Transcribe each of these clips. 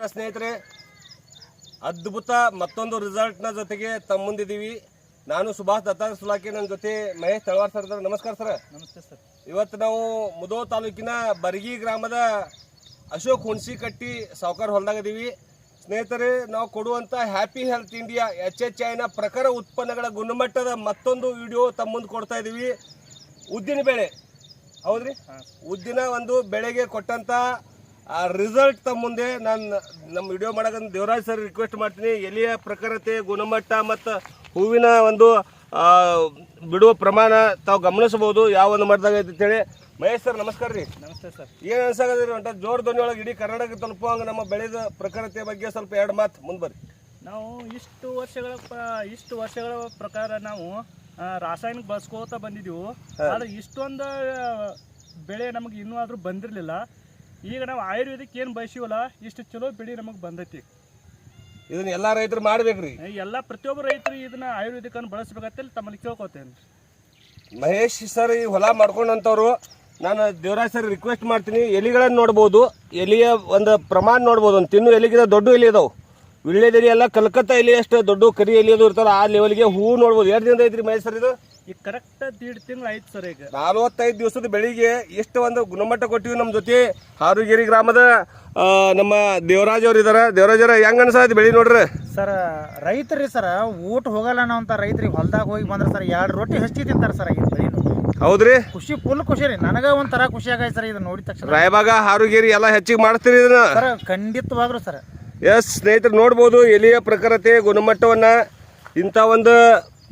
ಸ್ನೇಹಿತರೆ. ಅದ್ಭುತ ಮತ್ತೊಂದು ರಿಸಲ್ಟ್ನ ಜೊತೆಗೆ ತಮ್ಮ ಮುಂದಿದ್ದೀವಿ. ನಾನು ಸುಭಾಷ್ ದತ್ತಾರ ಸುಲಾಕಿ ನನ್ನ ಜೊತೆ ಮಹೇಶ್ ತಳವಾರ್ ಸರ್ ಇದ್ದಾರೆ. ನಮಸ್ಕಾರ ಸರ್ ನಮಸ್ತೆ ಸರ್ ಇವತ್ತು ನಾವು ಮುದೋ ತಾಲೂಕಿನ ಬರ್ಗಿ ಗ್ರಾಮದ ಅಶೋಕ್ ಹುಣಸಿಕಟ್ಟಿ ಸಾವುಕಾರ ಹೊಲದಾಗ ಇದೀವಿ. ಸ್ನೇಹಿತರೆ ನಾವು ಕೊಡುವಂಥ happy health India H H ಐನ ಪ್ರಖರ ಉತ್ಪನ್ನಗಳ ಗುಣಮಟ್ಟದ ಮತ್ತೊಂದು ವಿಡಿಯೋ ತಮ್ಮ ಮುಂದೆ ಕೊಡ್ತಾ ಇದ್ದೀವಿ ಉದ್ದಿನ ಬೆಳೆ. ಹೌದ್ರಿ? ಉದ್ದಿನ ಒಂದು ಬೆಳೆಗೆ ಕೊಟ್ಟಂತ ಆ ರಿಸಲ್ಟ್ ತಮ್ಮ ಮುಂದೆ ನಾನು ನಮ್ಮ ವಿಡಿಯೋ ಮಾಡಕಂತ ದೇವರಾಜ್ ಸರ್ ರಿಕ್ವೆಸ್ಟ್ ಮಾಡ್ತೀನಿ. ಎಲೆಯ ಪ್ರಖರತೆ ಗುಣಮಟ್ಟ ಮತ್ತು ಹೂವಿನ ಒಂದು ಬಿಡುವ ಪ್ರಮಾಣ ತಾವು ಗಮನಿಸಬಹುದು. ಯಾವ ಒಂದು ಮಟ್ಟದಾಗ ಐತೆ ಅಂತೇಳಿ. ಮಹೇಶ್ ಸರ್ ನಮಸ್ಕಾರ ರೀ. ನಮಸ್ತೆ ಸರ್ ಏನು ಅನ್ಸಾಗದ್ರಿ ಅಂತ ಜೋರ್ ಧ್ವನಿ ಒಳಗೆ ಇಡೀ ಕರ್ನಾಟಕ ತಲುಪುವಂಗೆ ನಮ್ಮ ಬೆಳೆದ ಪ್ರಖರತೆ ಬಗ್ಗೆ ಸ್ವಲ್ಪ ಎರಡು ಮಾತು ಮುಂದೆ ಬರ್ರಿ. ನಾವು ಇಷ್ಟು ವರ್ಷಗಳ ಇಷ್ಟು ವರ್ಷಗಳ ಪ್ರಕಾರ ನಾವು ರಾಸಾಯನಿಕ ಬಳಸ್ಕೋತ ಬಂದಿದ್ದೀವಿ ಆದ್ರೆ ಇಷ್ಟೊಂದು ಬೆಳೆ ನಮಗೆ ಇನ್ನೂ ಆದರೂ ಬಂದಿರಲಿಲ್ಲ. ಈಗ ನಾವು ಆಯುರ್ವೇದಿಕ್ ಏನು ಬಯಸಿವಲ್ಲ ಇಷ್ಟು ಚಲೋ ಬೆಳೆ ನಮಗೆ ಬಂದೈತಿ. ಇದನ್ನ ಎಲ್ಲಾ ರೈತರು ಮಾಡ್ಬೇಕ್ರಿ. ಎಲ್ಲ ಪ್ರತಿಯೊಬ್ಬ ರೈತರು ಇದನ್ನ ಆಯುರ್ವೇದಿಕನ್ನು ಅಲ್ಲಿ ತಮ್ಮಲ್ಲಿ ಕೇಳ್ಕೊತೇನೆ. ಮಹೇಶ್ ಸರ್ ಈ ಹೊಲ ಮಾಡ್ಕೊಂಡಂಥವ್ರು ನಾನು ದೇವರಾಜ್ ಸರ್ ರಿಕ್ವೆಸ್ಟ್ ಮಾಡ್ತೀನಿ ಎಲಿಗಳನ್ನು ನೋಡ್ಬೋದು ಎಲಿಯ ಒಂದು ಪ್ರಮಾಣ ನೋಡ್ಬೋದು ಒಂದು ತಿನ್ನು ಎಲಿಗಿಂತ ದೊಡ್ಡ ಎಲಿ ಇದಾವೆ ವಿಳ್ಳೆದೆಲಿ ಎಲ್ಲ ಕಲ್ಕತ್ತಾ ಎಲಿ ಅಷ್ಟು ದೊಡ್ಡ ಕರಿ ಎಲಿ ಅದು ಇರ್ತಾರೆ ಆ ಲೆವೆಲ್ಗೆ ಹೂ ನೋಡ್ಬೋದು. ಎರಡು ದಿನದ ಐತ್ರಿ ಮಹೇಶ್ ಸರ್ ಇದು? ಈಗ ಕರೆಕ್ಟ್ ದೀಡ್ ತಿಂಗಳು ಆಯ್ತು ಸರ್ ಈಗ. ನಲವತ್ತೈದು ದಿವಸದ ಬೆಳಿಗ್ಗೆ ಎಷ್ಟು ಒಂದು ಗುಣಮಟ್ಟ ಕೊಟ್ಟಿವಿ ನಮ್ಮ ಜೊತೆ? ಹಾರುಗಿರಿ ಗ್ರಾಮದ ಆ, ನಮ್ಮ ದೇವರಾಜ್ ಅವ್ರು ಇದಾರೆ ದೇವರಾಜ್ ಅವ್ರ ಹೆಂಗ್ ಬೆಳಿ ನೋಡ್ರಿ? ಸರ್ ರೈತರಿ ಸರ್ ಊಟ ಹೋಗಲ್ಲ ಅಂತ ರೈತರಿಗೆ ಹೊಲ್ದಾಗ ಹೋಗಿ ಬಂದ್ರೆ ಸರ್ ಎರಡು ರೊಟ್ಟಿ ಹೆಚ್ಚಿ ತಿಂತಾರೆ ಸರ್ ಈ ಬೆಳಿ ಹೌದ್ರಿ? ಖುಷಿ ಫುಲ್ ಖುಷಿ ರೀ. ನನಗ ಒಂಥರ ಖುಷಿ ಆಗೈತೆ ಸರ್ ಇದು ನೋಡಿದ ತಕ್ಷಣ. ರಾಯಬಾಗ ಹಾರುಗಿರಿ ಎಲ್ಲ ಹೆಚ್ಚಿಗೆ ಮಾಡ್ತೀರಿ ಇದನ್ನ? Sir ಖಂಡಿತವಾಗ್ರು sir. ಎಸ್ ಸ್ನೇಹಿತರು ನೋಡ್ಬೋದು ಎಲೆಯ ಪ್ರಖರತೆ ಗುಣಮಟ್ಟವನ್ನ ಇಂಥ ಒಂದು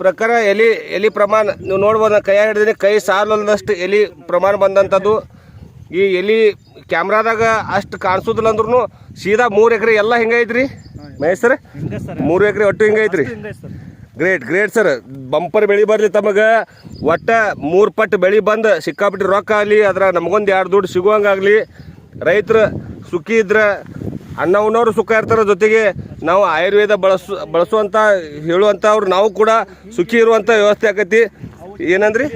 ಪ್ರಕಾರ ಎಲಿ ಎಲಿ ಪ್ರಮಾಣ, ನೀವು ನೋಡ್ಬೋದು ಕೈ ಹಿಡಿದ್ರೆ ಕೈ ಸಾಲದಷ್ಟು ಎಲಿ ಪ್ರಮಾಣ ಬಂದಂಥದ್ದು. ಈ ಎಲಿ ಕ್ಯಾಮ್ರಾದಾಗ ಅಷ್ಟು ಕಾಣಿಸೋದಿಲ್ಲ ಅಂದ್ರೂ ಸೀದಾ ಮೂರು ಎಕರೆ ಎಲ್ಲ ಹಿಂಗೈತ್ರಿ ಮಹೇಶ್ ಸರ್? ಮೂರು ಎಕರೆ ಒಟ್ಟು ಹಿಂಗೈತ್ರಿ ಗ್ರೇಟ್ ಗ್ರೇಟ್ ಸರ್ ಬಂಪರ್ ಬೆಳಿ ಬರಲಿ ತಮಗೆ. ಒಟ್ಟ ಮೂರು ಪಟ್ಟು ಬೆಳೆ ಬಂದು ಸಿಕ್ಕಾಪಟ್ಟಿ ರೊಕ್ಕ ಆಗಲಿ, ಅದ್ರ ನಮಗೊಂದು ಎರಡು ದುಡ್ಡು ಸಿಗುವಂಗಾಗಲಿ. ರೈತರು ಸುಖಿ ಇದ್ರೆ ಉಣ್ಣೋರು ಸುಖ ಇರ್ತಾರೆ ಜೊತೆಗೆ ನಾವು ಆಯುರ್ವೇದ ಬಳಸು ಬಳಸುವಂಥ ಹೇಳುವಂಥವ್ರು ನಾವು ಕೂಡ ಸುಖಿ ಇರುವಂಥ ವ್ಯವಸ್ಥೆ ಆಕತಿ. ಏನಂದ್ರಿ?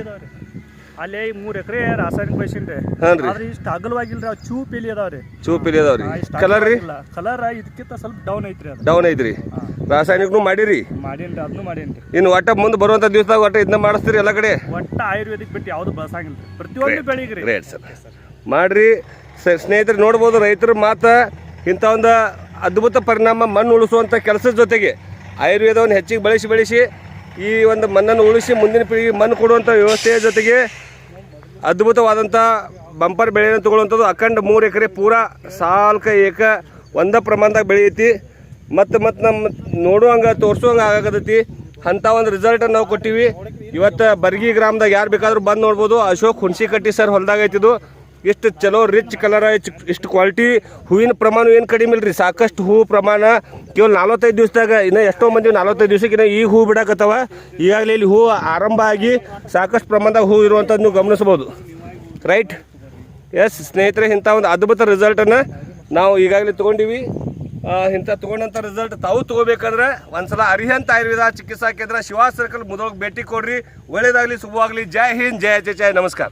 ಅಲ್ಲಿ ಮೂರು ಎಕರೆ ರಾಸಾಯನಿಕ ಬಯಸಿನ್ರಿ ಹಾನ್ರಿ. ಆದ್ರೆ ಇಷ್ಟು ಅಗಲವಾಗಿಲ್ರಿ ರೀ. ಚೂಪ್ ಇಲ್ಲಿ ಅದಾವ್ರಿ ಚೂಪಿಲಿ ಅದಾವ್ರಿ ಕಲರ್ ರೀ? ಕಲರ್ ಇದಕ್ಕಿಂತ ಸ್ವಲ್ಪ ಡೌನ್ ಐತ್ರಿ ಅದು. ಡೌನ್ ಐತ್ರಿ. ರಾಸಾಯನಿಕನು ಮಾಡಿರಿ? ಮಾಡೇನ್ರಿ ಅದನ್ನು ಮಾಡಿನ್ರಿ ಇನ್ನು ಒಟ್ಟ ಮುಂದೆ ಬರುವಂಥ ದಿವಸದಾಗ ಒಟ್ಟ ಇದನ್ನ ಮಾಡಿಸ್ತೀರಿ ಎಲ್ಲ ಕಡೆ? ಒಟ್ಟ ಆಯುರ್ವೇದಿಕ್ ಬಿಟ್ಟು ಯಾವ್ದು ಬಳಸಂಗಿಲ್ರಿ ಪ್ರತಿಯೊಂದು ಬೆಳಿಗ್ರಿ ಗ್ರೇಟ್ ಸರ್ ಮಾಡ್ರಿ. ಸ- ಸ್ನೇಹಿತರು ನೋಡ್ಬೋದು ರೈತರ ಮಾತು ಇಂಥ ಒಂದು ಅದ್ಭುತ ಪರಿಣಾಮ ಮಣ್ಣು ಉಳಿಸುವಂಥ ಕೆಲಸದ ಜೊತೆಗೆ ಆಯುರ್ವೇದವನ್ನು ಹೆಚ್ಚಿಗೆ ಬಳಸಿ ಬೆಳೆಸಿ ಈ ಒಂದು ಮಣ್ಣನ್ನು ಉಳಿಸಿ ಮುಂದಿನ ಪೀಳಿಗೆ ಮಣ್ಣು ಕೊಡುವಂಥ ವ್ಯವಸ್ಥೆಯ ಜೊತೆಗೆ ಅದ್ಭುತವಾದಂಥ ಬಂಪರ್ ಬೆಳೆಯನ್ನು ತಗೊಳ್ಳುವಂಥದ್ದು ಅಖಂಡ ಮೂರು ಎಕರೆ ಪೂರ ಸಾಲ್ಕ ಏಕ ಒಂದೇ ಪ್ರಮಾಣದಾಗ ಬೆಳೆಯೈತಿ ಮತ್ತು ಮತ್ತು ನಮ್ಮ ನೋಡುವಂಗೆ ತೋರಿಸುವಂಗೆ ಆಗಕತ್ತೈತಿ. ಅಂಥ ಒಂದು ರಿಸಲ್ಟನ್ನು ನಾವು ಕೊಟ್ಟಿವಿ. ಇವತ್ತು ಬರ್ಗಿ ಗ್ರಾಮದಾಗ ಯಾರು ಬೇಕಾದರೂ ಬಂದು ನೋಡ್ಬೋದು. ಅಶೋಕ್ ಹುಣಸಿಕಟ್ಟಿ ಸರ್ ಹೊಲ್ದಾಗ ಐತಿದು. ಇಷ್ಟು ಚಲೋ ರಿಚ್ ಕಲರ್ ಇಷ್ಟು ಕ್ವಾಲಿಟಿ ಹೂವಿನ ಪ್ರಮಾಣ ಏನು ಕಡಿಮೆ ಇಲ್ರಿ, ಸಾಕಷ್ಟು ಹೂ ಪ್ರಮಾಣ. ಕೇವಲ ನಲವತ್ತೈದು ದಿವಸದಾಗ, ಇನ್ನು ಎಷ್ಟೋ ಮಂದಿ ನಲವತ್ತೈದು ದಿವಸಕ್ಕಿಂತ ಈ ಹೂ ಬಿಡಕತ್ತವ. ಈಗಾಗಲೇ ಇಲ್ಲಿ ಹೂ ಆರಂಭ ಆಗಿ ಸಾಕಷ್ಟು ಪ್ರಮಾಣದಾಗ ಹೂ ಇರುವಂಥದ್ದು ನೀವು ಗಮನಿಸ್ಬೋದು ರೈಟ್ ಎಸ್ ಸ್ನೇಹಿತರೆ, ಇಂಥ ಒಂದು ಅದ್ಭುತ ರಿಸಲ್ಟನ್ನು ನಾವು ಈಗಾಗಲೇ ತೊಗೊಂಡಿವಿ. ಇಂಥ ತೊಗೊಂಡಂಥ ರಿಸಲ್ಟ್ ತಾವು ತೊಗೋಬೇಕಂದ್ರೆ ಒಂದ್ಸಲ ಅರಿಹಂತ ಆಯುರ್ವೇದ ಚಿಕಿತ್ಸಾ ಕೇಂದ್ರ ಶಿವಾ ಸರ್ಕಲ್ ಮುದೋಗಿ ಭೇಟಿ ಕೊಡ್ರಿ. ಒಳ್ಳೇದಾಗಲಿ, ಶುಭವಾಗಲಿ. ಜೈ ಹಿಂದ್ ಜಯ ಜಯ ಜಯ ನಮಸ್ಕಾರ.